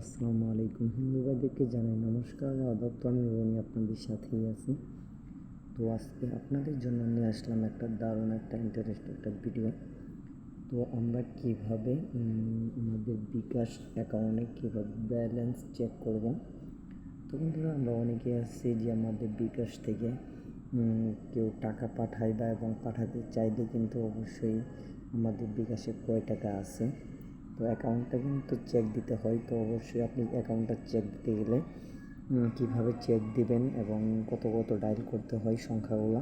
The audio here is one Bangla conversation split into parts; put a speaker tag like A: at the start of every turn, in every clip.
A: আসসালামু আলাইকুম। হিন্দু ভাইদেরকে জানাই নমস্কার, আদব তো আমি রনি আপনাদের সাথেই আছি। তো আজকে আপনাদের জন্য নিয়ে আসলাম একটা দারুণ, একটা ইন্টারেস্ট একটা ভিডিও তো আমরা কীভাবে আমাদের বিকাশ অ্যাকাউন্টে কীভাবে ব্যালেন্স চেক করব? তো বন্ধুরা, আমরা অনেকে আছি যে আমাদের বিকাশ থেকে কেউ টাকা পাঠায় বা এবং পাঠাতে চাইলে কিন্তু অবশ্যই আমাদের বিকাশে কয় টাকা আছে? তো অ্যাকাউন্টটা কিন্তু চেক দিতে হয়। তো অবশ্যই আপনি অ্যাকাউন্টটা চেক দিতে গেলে কীভাবে চেক দিবেন এবং কত কত ডায়াল করতে হয় সংখ্যাগুলো।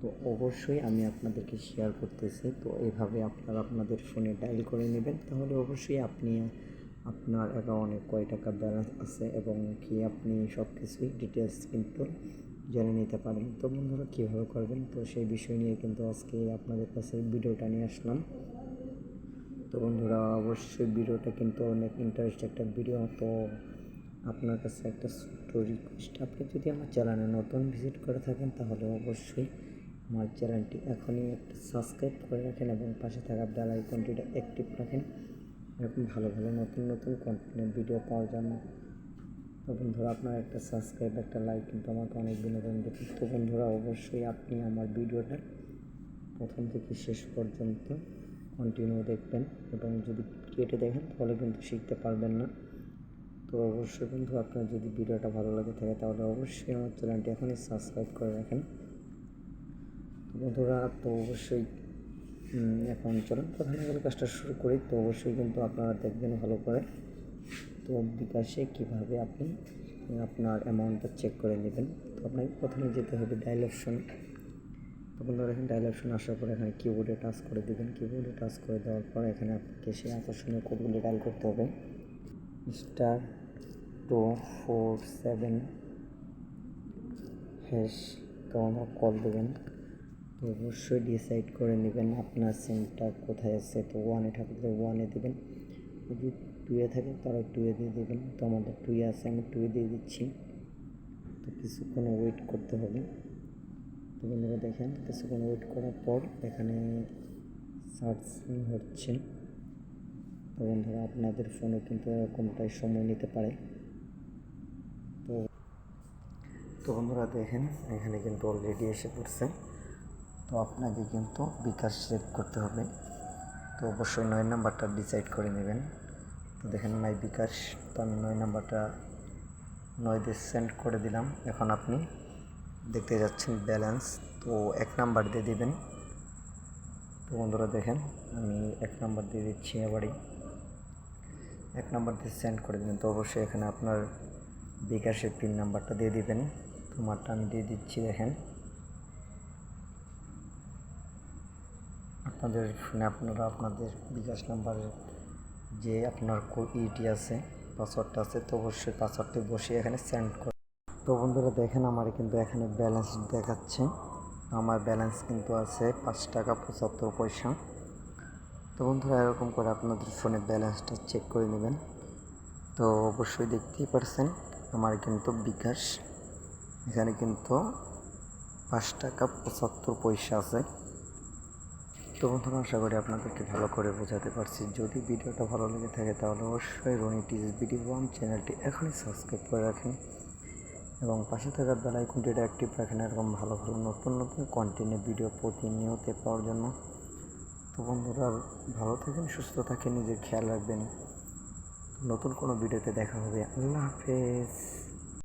A: তো অবশ্যই আমি আপনাদেরকে শেয়ার করতেছি। তো এভাবে আপনারা আপনাদের ফোনে ডায়াল করে নেবেন। তাহলে অবশ্যই আপনি, আপনার অ্যাকাউন্টে কয় টাকা ব্যালেন্স আছে এবং কি আপনি সব কিছুই ডিটেলস কিন্তু জেনে নিতে পারেন। তো বন্ধুরা কীভাবে করবেন? তো সেই বিষয় নিয়ে কিন্তু আজকে আপনাদের কাছে ভিডিওটা নিয়ে আসলাম। তো বন্ধুরা, অবশ্যই ভিডিওটা কিন্তু অনেক ইন্টারেস্ট একটা ভিডিও তো আপনার কাছে একটা ছোট্ট রিকোয়েস্ট আপনি যদি আমার চ্যানেলে নতুন ভিজিট করে থাকেন, তাহলে অবশ্যই আমার চ্যানেলটি এখনই একটা সাবস্ক্রাইব করে রাখেন এবং পাশে থাকা বেল আইকনটিটা অ্যাক্টিভ রাখেন। এরকম ভালো ভালো নতুন নতুন কন্টেন্টের ভিডিও পাওয়ার জন্য। তো বন্ধুরা, আপনার একটা সাবস্ক্রাইব একটা লাইক কিন্তু আমাকে অনেক বিনোদন দেবে তো বন্ধুরা, অবশ্যই আপনি আমার ভিডিওটা প্রথম থেকে শেষ পর্যন্ত কন্টিনিউ দেখবেন এবং যদি কেটে দেখেন তাহলে কিন্তু শিখতে পারবেন না। তো অবশ্যই বন্ধু, আপনার যদি ভিডিওটা ভালো লাগে থাকে তাহলে অবশ্যই আমার চ্যানেলটি এখনই সাবস্ক্রাইব করে রাখেন। তো বন্ধুরা, তো অবশ্যই এখন চলুন করে কাজটা শুরু করি। তো অবশ্যই কিন্তু আপনারা দেখবেন ভালো করে। তো বিকাশে কীভাবে আপনি আপনার অ্যামাউন্টটা চেক করে নেবেন। তো আপনাকে প্রথমে যেতে হবে ডায়াল অপশন বন্ধুরা এখানে ডায়াল অপশন আসার পর এখানে কিবোর্ডে টাচ করে দেবেন। কিবোর্ডে টাচ করে দেওয়ার পর এখানে আপনাকে সেই আকর্ষণীয় কোডগুলি ডায়াল করতে হবে। Star two four seven hash তো আমরা কল দেবেন। তো অবশ্যই ডিসাইড করে নেবেন আপনার সিমটা কোথায় আছে। তো ওয়ানে থাকলে ওয়ানে দেবেন। যদি টুয়ে থাকে তারা টুয়ে দিয়ে দেবেন। তো আমাদের টুয়ে আছে, আমি টুয়ে দিয়ে দিচ্ছি। তো কিছুক্ষণ ওয়েট করতে হবে। তো বন্ধুরা দেখেন, কিছুক্ষণ ওয়েট করার পর এখানে সার্চিং হচ্ছে। তো বন্ধুরা, আপনাদের ফোনে কিন্তু এরকমটাই সময় নিতে পারে। তো তো বন্ধুরা দেখেন, এখানে কিন্তু অলরেডি এসে পড়ছে। তো আপনাকে কিন্তু বিকাশ চেক করতে হবে। তো অবশ্যই নয় নাম্বারটা ডিসাইড করে নেবেন। তো দেখেন মাই বিকাশ, তো আমি নয় নাম্বারটা নয় দিয়ে সেন্ড করে দিলাম। এখন আপনি দেখতে যাচ্ছেন ব্যালেন্স তো এক নাম্বার দিয়ে দিবেন। তো বন্ধুরা দেখেন, আমি এক নাম্বার দিয়ে দিচ্ছি এবারই এক নাম্বার দিয়ে সেন্ড করে দেবেন, তো অবশ্যই এখানে আপনার বিকাশের পিন নাম্বারটা দিয়ে দিবেন। তোমারটা আমি দিয়ে দিচ্ছি, দেখেন। আপনাদের ফোনে আপনারা আপনাদের বিকাশ নাম্বারের যে আপনার ইটি আছে পাসওয়ার্ডটা আছে, তো অবশ্যই পাসওয়ার্ডটি বসিয়ে এখানে সেন্ড তো বন্ধুরা দেখেন আমার কিন্তু এখানে ব্যালেন্স দেখাচ্ছে। আমার ব্যালেন্স কিন্তু আছে পাঁচ টাকা পঁচাত্তর পয়সা। তো বন্ধুরা এরকম করে আপনাদের ফোনে ব্যালেন্সটা চেক করে নেবেন। তো অবশ্যই দেখতেই পারছেন, আমার কিন্তু বিকাশ। এখানে কিন্তু পাঁচ টাকা পঁচাত্তর পয়সা আছে। তো বন্ধুরা আশা করি আপনাদেরকে ভালো করে বোঝাতে পারছি। যদি ভিডিওটা ভালো লেগে থাকে তাহলে অবশ্যই রনি টিজ ওয়ান চ্যানেলটি এখনই সাবস্ক্রাইব করে রাখেন। এবং পাশে থাকার বেল আইকনটিটা অ্যাক্টিভ রাখেন, এরকম ভালো ভালো নতুন নতুন কন্টেন্টের ভিডিও প্রতিনিয়ত পাওয়ার জন্য। তো বন্ধুরা, ভালো থাকেন, সুস্থ থাকেন, নিজের খেয়াল রাখবেন। নতুন কোনো ভিডিওতে দেখা হবে। আল্লাহ হাফেজ।